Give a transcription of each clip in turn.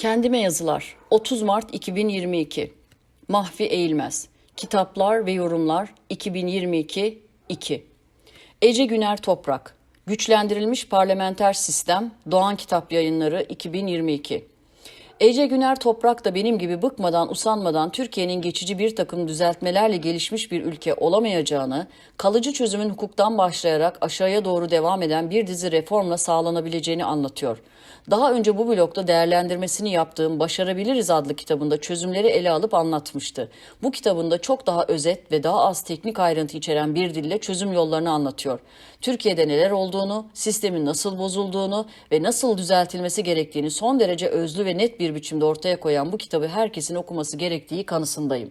Kendime yazılar. 30 Mart 2022. Mahfi Eğilmez. Kitaplar ve yorumlar 2022 2. Ece Güner Toprak. Güçlendirilmiş Parlamenter Sistem Doğan Kitap Yayınları 2022. Ece Güner Toprak da benim gibi bıkmadan usanmadan Türkiye'nin geçici bir takım düzeltmelerle gelişmiş bir ülke olamayacağını, kalıcı çözümün hukuktan başlayarak aşağıya doğru devam eden bir dizi reformla sağlanabileceğini anlatıyor. Daha önce bu blokta değerlendirmesini yaptığım Başarabiliriz adlı kitabında çözümleri ele alıp anlatmıştı. Bu kitabında çok daha özet ve daha az teknik ayrıntı içeren bir dille çözüm yollarını anlatıyor. Türkiye'de neler olduğunu, sistemin nasıl bozulduğunu ve nasıl düzeltilmesi gerektiğini son derece özlü ve net bir biçimde ortaya koyan bu kitabı herkesin okuması gerektiği kanısındayım.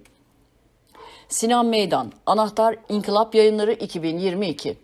Sinan Meydan, Anahtar İnkılap Yayınları 2022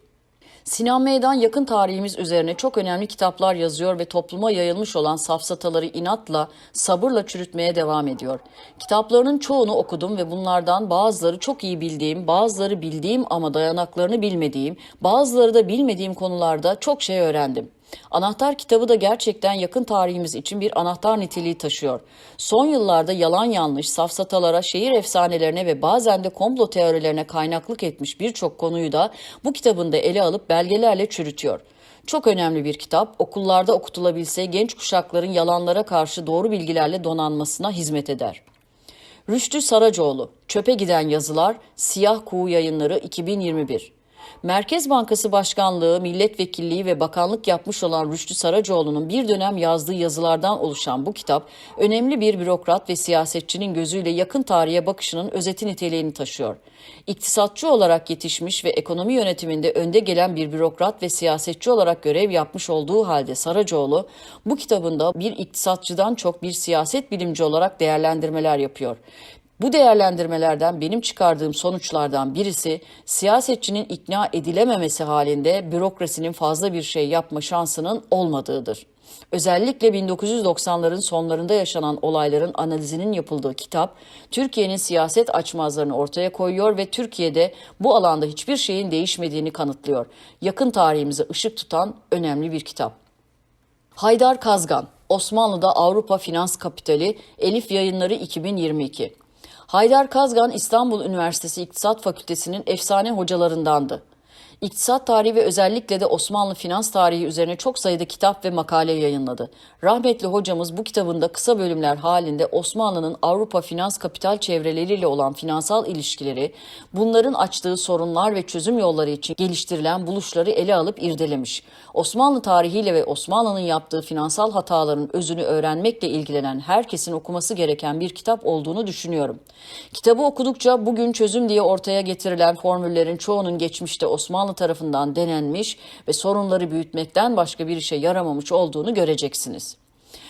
Sinan Meydan yakın tarihimiz üzerine çok önemli kitaplar yazıyor ve topluma yayılmış olan safsataları inatla, sabırla çürütmeye devam ediyor. Kitaplarının çoğunu okudum ve bunlardan bazıları çok iyi bildiğim, bazıları bildiğim ama dayanaklarını bilmediğim, bazıları da bilmediğim konularda çok şey öğrendim. Anahtar kitabı da gerçekten yakın tarihimiz için bir anahtar niteliği taşıyor. Son yıllarda yalan yanlış, safsatalara, şehir efsanelerine ve bazen de komplo teorilerine kaynaklık etmiş birçok konuyu da bu kitabında ele alıp belgelerle çürütüyor. Çok önemli bir kitap, okullarda okutulabilse genç kuşakların yalanlara karşı doğru bilgilerle donanmasına hizmet eder. Rüştü Saracoğlu, Çöpe Giden Yazılar, Siyah Kuğu Yayınları 2021 Merkez Bankası Başkanlığı, milletvekilliği ve bakanlık yapmış olan Rüştü Saracoğlu'nun bir dönem yazdığı yazılardan oluşan bu kitap, önemli bir bürokrat ve siyasetçinin gözüyle yakın tarihe bakışının özeti niteliğini taşıyor. İktisatçı olarak yetişmiş ve ekonomi yönetiminde önde gelen bir bürokrat ve siyasetçi olarak görev yapmış olduğu halde Saracoğlu, bu kitabında bir iktisatçıdan çok bir siyaset bilimci olarak değerlendirmeler yapıyor. Bu değerlendirmelerden benim çıkardığım sonuçlardan birisi siyasetçinin ikna edilememesi halinde bürokrasinin fazla bir şey yapma şansının olmadığıdır. Özellikle 1990'ların sonlarında yaşanan olayların analizinin yapıldığı kitap, Türkiye'nin siyaset açmazlarını ortaya koyuyor ve Türkiye'de bu alanda hiçbir şeyin değişmediğini kanıtlıyor. Yakın tarihimize ışık tutan önemli bir kitap. Haydar Kazgan, Osmanlı'da Avrupa Finans Kapitali, Elif Yayınları 2022 Haydar Kazgan İstanbul Üniversitesi İktisat Fakültesi'nin efsane hocalarındandı. İktisat tarihi ve özellikle de Osmanlı finans tarihi üzerine çok sayıda kitap ve makale yayınladı. Rahmetli hocamız bu kitabında kısa bölümler halinde Osmanlı'nın Avrupa finans kapital çevreleriyle olan finansal ilişkileri, bunların açtığı sorunlar ve çözüm yolları için geliştirilen buluşları ele alıp irdelemiş. Osmanlı tarihiyle ve Osmanlı'nın yaptığı finansal hataların özünü öğrenmekle ilgilenen herkesin okuması gereken bir kitap olduğunu düşünüyorum. Kitabı okudukça bugün çözüm diye ortaya getirilen formüllerin çoğunun geçmişte Osmanlı tarafından denenmiş ve sorunları büyütmekten başka bir işe yaramamış olduğunu göreceksiniz.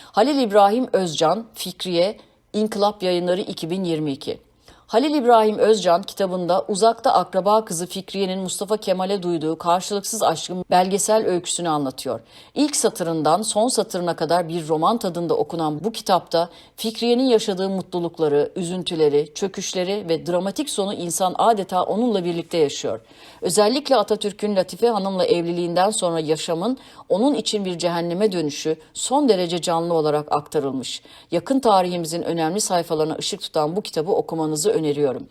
Halil İbrahim Özcan, Fikriye, İnkılap Yayınları 2022 Halil İbrahim Özcan kitabında uzakta akraba kızı Fikriye'nin Mustafa Kemal'e duyduğu karşılıksız aşkın belgesel öyküsünü anlatıyor. İlk satırından son satırına kadar bir roman tadında okunan bu kitapta Fikriye'nin yaşadığı mutlulukları, üzüntüleri, çöküşleri ve dramatik sonu insan adeta onunla birlikte yaşıyor. Özellikle Atatürk'ün Latife Hanım'la evliliğinden sonra yaşamın onun için bir cehenneme dönüşü son derece canlı olarak aktarılmış. Yakın tarihimizin önemli sayfalarına ışık tutan bu kitabı okumanızı öneriyorum.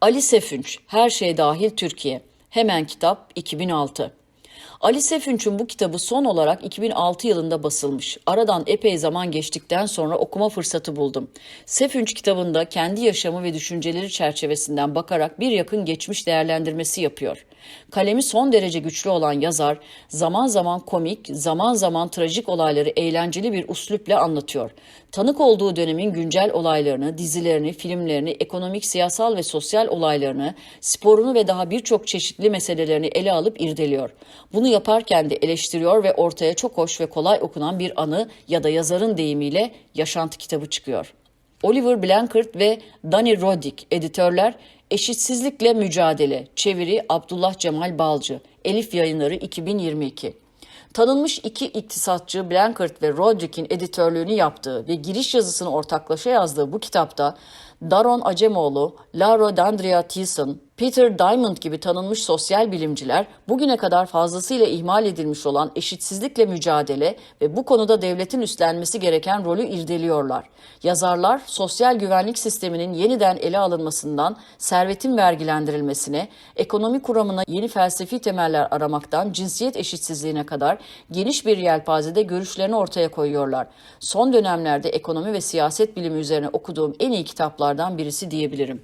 Ali Sefunç, Her Şey Dahil Türkiye. Hemen Kitap 2006. Ali Sefunç'un bu kitabı son olarak 2006 yılında basılmış. Aradan epey zaman geçtikten sonra okuma fırsatı buldum. Sefunç kitabında kendi yaşamı ve düşünceleri çerçevesinden bakarak bir yakın geçmiş değerlendirmesi yapıyor. Kalemi son derece güçlü olan yazar zaman zaman komik, zaman zaman trajik olayları eğlenceli bir üslupla anlatıyor. Tanık olduğu dönemin güncel olaylarını, dizilerini, filmlerini, ekonomik, siyasal ve sosyal olaylarını, sporunu ve daha birçok çeşitli meselelerini ele alıp irdeliyor. Bunu yaparken de eleştiriyor ve ortaya çok hoş ve kolay okunan bir anı ya da yazarın deyimiyle yaşantı kitabı çıkıyor. Oliver Blankert ve Danny Roddick editörler Eşitsizlikle Mücadele, çeviri Abdullah Cemal Balcı, Elif Yayınları 2022. Tanınmış iki iktisatçı Blankert ve Roddick'in editörlüğünü yaptığı ve giriş yazısını ortaklaşa yazdığı bu kitapta Daron Acemoğlu, Laura Dandria Thiessen, Peter Diamond gibi tanınmış sosyal bilimciler bugüne kadar fazlasıyla ihmal edilmiş olan eşitsizlikle mücadele ve bu konuda devletin üstlenmesi gereken rolü irdeliyorlar. Yazarlar sosyal güvenlik sisteminin yeniden ele alınmasından servetin vergilendirilmesine, ekonomi kuramına yeni felsefi temeller aramaktan cinsiyet eşitsizliğine kadar geniş bir yelpazede görüşlerini ortaya koyuyorlar. Son dönemlerde ekonomi ve siyaset bilimi üzerine okuduğum en iyi kitaplardan birisi diyebilirim.